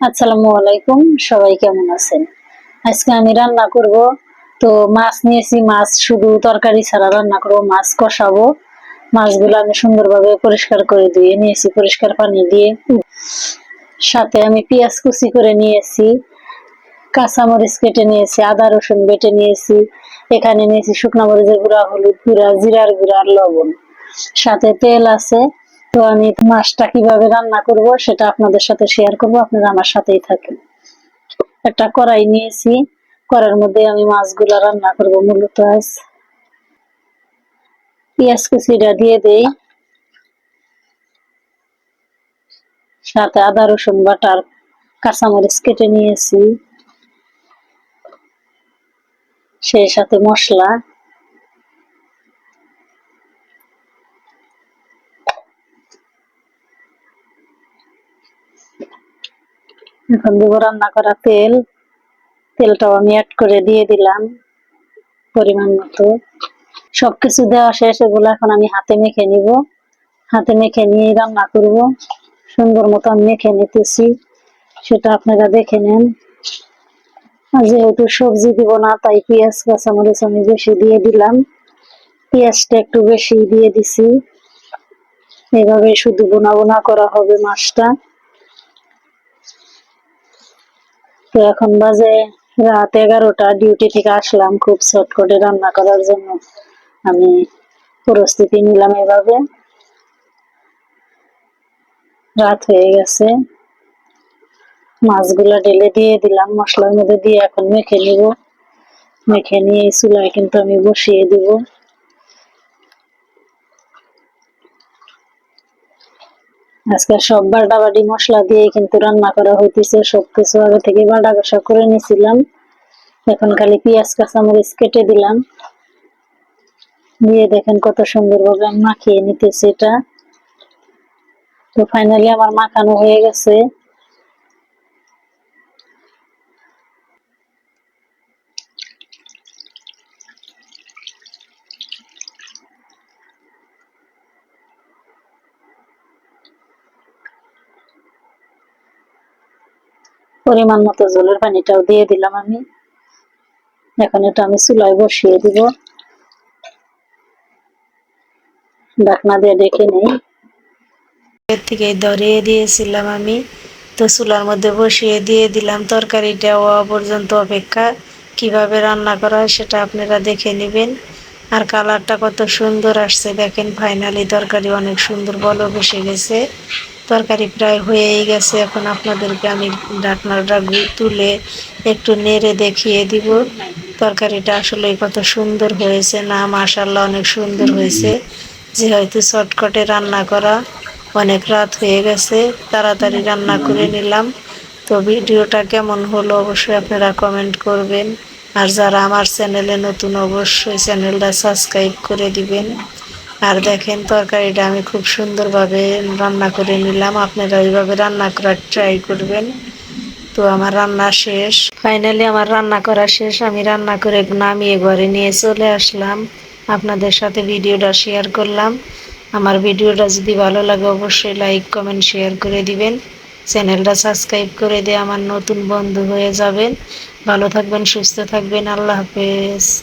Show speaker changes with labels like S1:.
S1: আসসালামু আলাইকুম, সবাই কেমন আছেন? আজকে আমি রান্না করব। তো মাছ নিয়েছি, মাছ শুধু তরকারি ছাড়া রান্না করব, মাছ কষাবো। মাছগুলো আমি সুন্দরভাবে পরিষ্কার করে ধুয়ে নিয়েছি, পরিষ্কার পানি দিয়ে। সাথে আমি পেঁয়াজ কুচি করে নিয়েছি, কাঁচামরিচ কেটে নিয়েছি, আদা রসুন বেটে নিয়েছি। এখানে নিয়েছি শুকনো মরিচের গুঁড়া, হলুদ গুঁড়া, জিরার গুঁড়া লবণ। সাথে তেল আছে তো আমি মাছটা কীভাবে রান্না করব সেটা আপনাদের সাথে শেয়ার করব, আপনারা আমার সাথেই থাকেন একটা কড়াই নিয়েছি, কড়াইয়ের মধ্যে আমি মাছগুলো রান্না করব মূলত আজ। পেঁয়াজ কুচিটা দিয়ে দেই। সাথে আদা, রসুন বাটার কাঁচামরিচ কেটে নিয়েছি। সেই সাথে মশলা। এখন দেব রান্না করা তেল। তেলটাও আমি অ্যাড করে দিয়ে দিলাম পরিমাণ মতো। সবকিছু দেওয়া শেষ, এগুলো এখন আমি হাতে মেখে নিব। হাতে মেখে নিয়ে রান্না করব। সুন্দর মতো আমি মেখে নিতেছি। সেটা আপনারা দেখে নেন। যেহেতু সবজি দিব না, তাই পেঁয়াজ, কাঁচামরিচ আমি বেশি দিয়ে দিলাম। পেঁয়াজটা একটু বেশি দিয়ে দিছি। এভাবে শুধু বোনা বোনা করা হবে মাছটা। তো এখন বাজে রাত এগারোটা ডিউটি থেকে আসলাম খুব শর্টকটে রান্না করার জন্য। আমি প্রস্তুতি নিলাম এভাবে। রাত হয়ে গেছে। মাছগুলা ঢেলে দিয়ে দিলাম, মশলার মধ্যে দিয়ে এখন মেখে নিব। মেখে নিয়ে চুলায় কিন্তু আমি বসিয়ে দিব। আজকে সব বাটা বাটি মশলা দিয়ে কিন্তু রান্না করা হইতেছে। সবকিছু আগে থেকে বাটা কষা করে নিয়েছিলাম এখন খালি পেঁয়াজ, কাঁচামরিচ কেটে দিলাম। দিয়ে দেখেন কত সুন্দর ভাবে আমি মাখিয়ে নিতেছি এটা। তো ফাইনালি আমার মাখানো হয়ে গেছে। পরিমাণ মতো জলের পানিটাও দিয়ে দিলাম আমি। এখন এটা আমি চুলায় বসিয়ে দিব। ঢাকনা দিয়ে ডেকে নেই।
S2: এর থেকে ধরিয়ে দিয়েছিলাম আমি। তো চুলার মধ্যে বসিয়ে দিয়ে দিলাম তরকারিটা। হওয়া পর্যন্ত অপেক্ষা। কীভাবে রান্না করা হয় সেটা আপনারা দেখে নেবেন। আর কালারটা কত সুন্দর আসছে। দেখেন ফাইনালি তরকারি অনেক সুন্দর বলো বসে গেছে। তরকারি প্রায় হয়েই গেছে। এখন আপনাদেরকে আমি ঢাকনাটা তুলে একটু নেড়ে দেখিয়ে দিব। তরকারিটা আসলে কত সুন্দর হয়েছে না মাশাল্লাহ অনেক সুন্দর হয়েছে। যে হয়তো শর্টকটে রান্না করা অনেক রাত হয়ে গেছে, তাড়াতাড়ি রান্না করে নিলাম। তো ভিডিওটা কেমন হলো অবশ্যই আপনারা কমেন্ট করবেন। আর যারা আমার চ্যানেলে নতুন অবশ্যই চ্যানেলটা সাবস্ক্রাইব করে দিবেন। আর দেখেন তরকারিটা আমি খুব সুন্দরভাবে রান্না করে নিলাম। আপনারা ওইভাবে রান্না করার ট্রাই করবেন। তো আমার রান্না শেষ। ফাইনালি আমার রান্না করা শেষ। আমি রান্না করে নামিয়ে ঘরে নিয়ে চলে আসলাম। আপনাদের সাথে ভিডিওটা শেয়ার করলাম। আমার ভিডিওটা যদি ভালো লাগে অবশ্যই লাইক কমেন্ট শেয়ার করে দিবেন। চ্যানেলটা সাবস্ক্রাইব করে দিয়ে আমার নতুন বন্ধু হয়ে যাবেন। ভালো থাকবেন, সুস্থ থাকবেন। আল্লাহ হাফেজ।